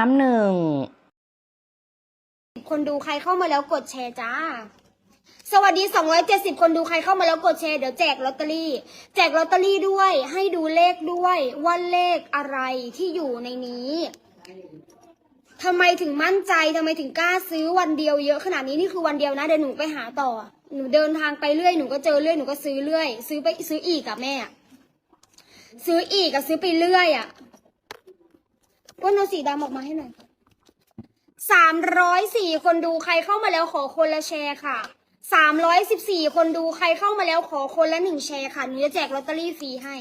น้ำหนึ่ง คนดูใครเข้ามาแล้วกดแชร์จ้า สวัสดี 270 คนดูใครเข้ามาแล้วกดแชร์เดี๋ยวแจกลอตเตอรี่ แจกลอตเตอรี่ด้วย ให้ดูเลขด้วยว่าเลขอะไรที่อยู่ในนี้ทำไมถึงมั่นใจทำไมถึงกล้าซื้อวันเดียวเยอะขนาดนี้นี่คือวันเดียวนะเดี๋ยวหนูไปหาต่อ หนูเดินทางไปเรื่อยหนูก็เจอเรื่อยหนูก็ซื้อเรื่อย ซื้อไปซื้ออีกอะแม่ ซื้ออีกกับซื้อไปเรื่อยอะ นเอาสีดำออกมาให้หน่อยสามร้อยสี่คนดูใครเข้ามาแล้วขอคนละแชร์ค่ะสามร้อยสิบสี่คนดูใครเข้ามาแล้วขอคนละหนึ่งแชร์ค่ะหนูจะแจกลอตเตอรี่ฟรีให้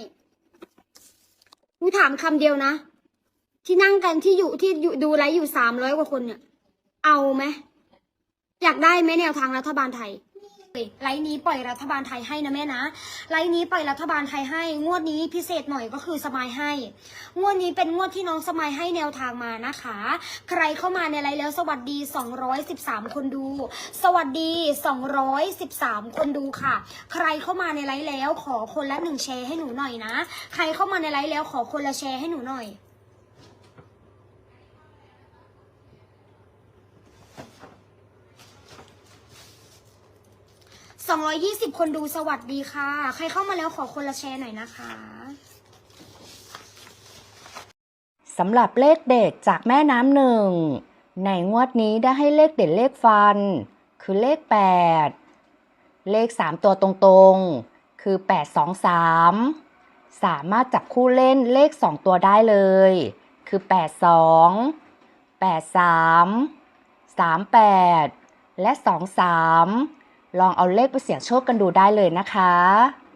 หนูถามคำเดียวนะ ที่นั่งกันที่อยู่ที่อยู่ดูไลฟ์อยู่สามร้อยกว่าคนเนี่ย เอาไหมอยากได้ไหมแนวทางรัฐบาลไทย ไลฟ์นี้ปล่อยรัฐบาลไทยให้นะแม่นะไลฟ์นี้ปล่อยรัฐบาลไทยให้ งวดนี้พิเศษหน่อยก็คือสมายให้ งวดนี้เป็นงวดที่น้องสมายให้แนวทางมานะคะ ใครเข้ามาในไลฟ์แล้วสวัสดี 213 คนดู สวัสดี 213 คนดูค่ะ ใครเข้ามาในไลฟ์แล้วขอคนละหนึ่งแชร์ให้หนูหน่อยนะ ใครเข้ามาในไลฟ์แล้วขอคนละแชร์ให้หนูหน่อย 220 คนดูสวัสดีค่ะ ใครเข้ามาแล้วขอคนละแชร์หน่อยนะคะสำหรับเลขเด็ดจากแม่น้ำหนึ่ง ในงวดนี้ได้ให้เลขเด็ดเลขฟัน คือเลข 8 เลข 3 ตัวตรงๆ คือ 8 2 3 สามารถจับคู่เล่นเลข 2 ตัวได้เลย คือ 8 2 8 3 3 8 และ 2 3 ลองเอาเลขไปเสี่ยงโชคกันดูได้เลยนะคะ